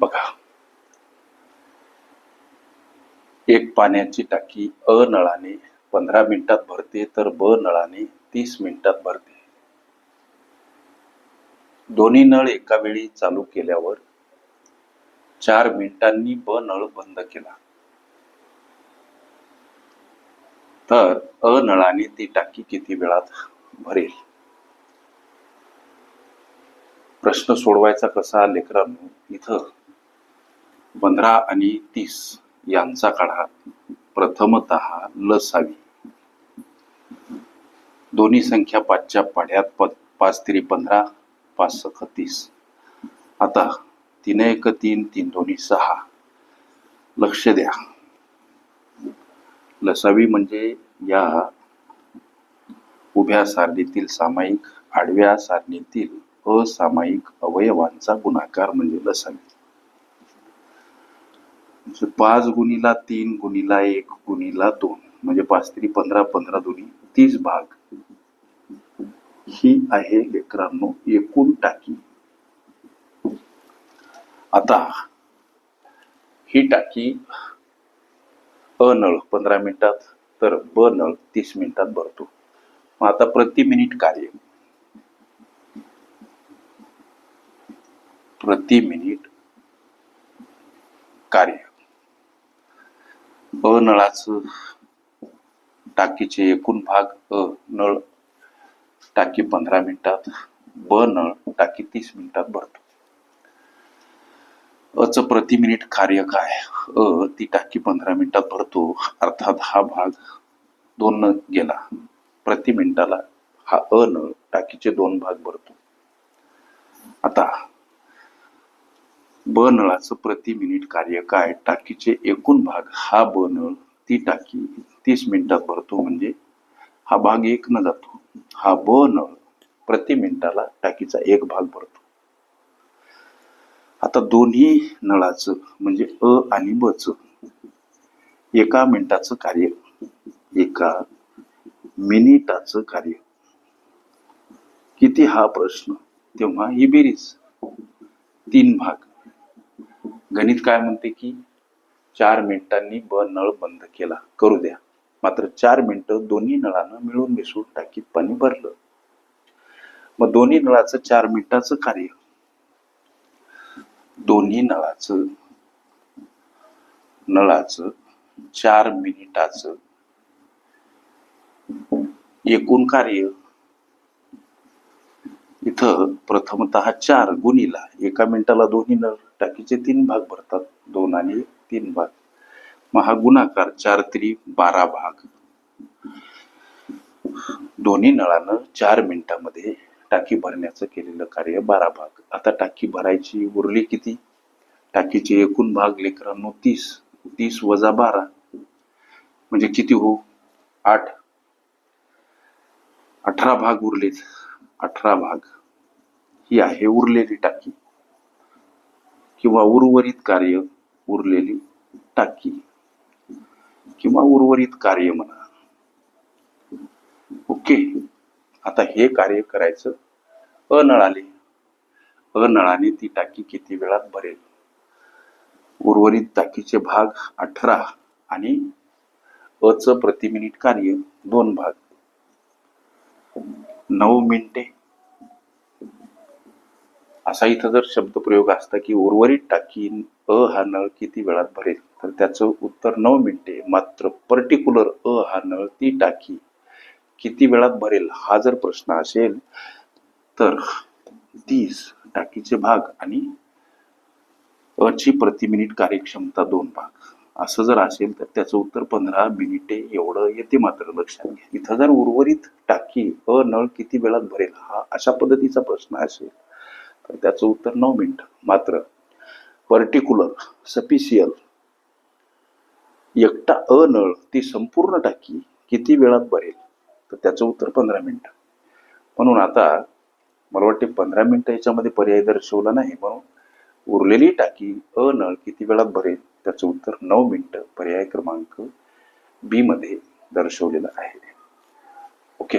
बघा. एक पाण्याची टाकी अ नळाने पंधरा मिनिटात भरते तर ब नळाने तीस मिनिटात भरते. दोन्ही नळ एका वेळी चालू केल्यावर चार मिनिटांनी ब नळ बंद केला. तर अ नळाने ती टाकी किती वेळात भरेल? प्रश्न सोडवायचा कसा लेकरांनो? इथं पंधरा आणि तीस यांचा काढा. प्रथमत लसावी. दोन्ही संख्या पाचच्या पाढ्यात पाच तिरी पंधरा पाच सख तीस. आता तीन एक तीन तीन दोन्ही सहा. लक्ष द्या. लसावी म्हणजे या उभ्या सारणीतील सामायिक आडव्या सारणीतील असामायिक अवयवांचा गुणाकार म्हणजे लसावी. म्हणजे पाच गुणीला तीन गुणीला एक गुणीला दोन म्हणजे पाच तरी पंधरा पंधरा दोन्ही तीस भाग. ही आहे लेकरांनो एकूण टाकी. आता ही टाकी अ नळ पंधरा मिनिटात तर ब नळ तीस मिनिटात भरतो. मग आता प्रति मिनिट कार्य. प्रति मिनिट कार्य. अ नळाचं टाकीचे एकूण भाग अ नळ टाकी पंधरा मिनिटात ब नळ टाकी तीस मिनिटात भरतो. अच प्रति मिनिट कार्य काय? अ ती टाकी पंधरा मिनिटात भरतो. अर्थात हा भाग दोन न गेला. प्रति मिनिटाला हा अ नळ टाकीचे दोन भाग भरतो. आता ब नळाचं प्रति मिनिट कार्य काय? टाकीचे एकूण भाग हा ब नळ ती टाकी तीस मिनिटात भरतो म्हणजे? हा भाग एक न जातो. हा ब नळ प्रति मिनिटाला टाकीचा एक भाग भरतो. आता दोन्ही नळाचं म्हणजे अ आणि ब च एका मिनिटाचं कार्य एका मिनिटाचं कार्य. किती हा प्रश्न? तेव्हा ही बेरीज. तीन भाग. गणित काय म्हणते की चार मिनिटांनी ब नळ बंद केला. करू द्या. मात्र चार मिनिटं दोन्ही नळानं मिळून मिसळून टाकीत पाणी भरलं. मग दोन्ही नळाचं चार मिनिटाचं कार्य. दोन्ही नळाचं नळाचं चार मिनिटाचं एकूण कार्य. इथं प्रथमतः चार गुणीला एका मिनिटाला दोन्ही नळ. टाकीचे तीन भाग भरतात. दोन आणि तीन भाग. मग हा गुणाकार चार तरी बारा भाग. दोन्ही नळानं चार मिनिटामध्ये टाकी भरण्याचं केलेलं कार्य बारा भाग. आता टाकी भरायची उरली किती? टाकीचे एकूण भाग लेकरांनो तीस. तीस वजा बारा. म्हणजे किती हो? आठ. अठरा भाग उरलेत. अठरा भाग. ही आहे उरलेली टाकी. किंवा उर्वरित कार्य उरलेली टाकी किंवा उर्वरित कार्य म्हणा. ओके? आता हे कार्य करायचं अनळाने अनळाने ती टाकी किती वेळात भरेल? उर्वरित टाकीचे भाग अठरा आणि अच प्रति मिनिट कार्य दोन भाग. नऊ मिनिटे असा इथं जर शब्दप्रयोग असता की उर्वरित टाकी अ हा नळ किती वेळात भरेल? तर त्याचं उत्तर नऊ मिनिटे मात्र पर्टिक्युलर अ हा नळ ती टाकी किती वेळात भरेल हा जर प्रश्न असेल तर तीस टाकीचे भाग आणि अची प्रति मिनिट कार्यक्षमता दोन भाग. असं जर असेल तर त्याचं उत्तर पंधरा मिनिटे एवढं येते मात्र लक्षात घ्या. इथं जर उर्वरित टाकी अ नळ किती वेळात भरेल हा अशा पद्धतीचा प्रश्न असेल तर त्याचं उत्तर नऊ मिनिट. मात्र पर्टिक्युलर सपिशियल एकटा अनळ ती संपूर्ण टाकी किती वेळात भरेल? तर त्याचं उत्तर पंधरा मिनिटं. म्हणून आता मला वाटते पंधरा मिनिटं याच्यामध्ये पर्याय दर्शवला नाही म्हणून उरलेली टाकी अनळ किती वेळात भरेल? त्याचं उत्तर नऊ मिनिटं पर्याय क्रमांक बी मध्ये दर्शवलेलं आहे ओके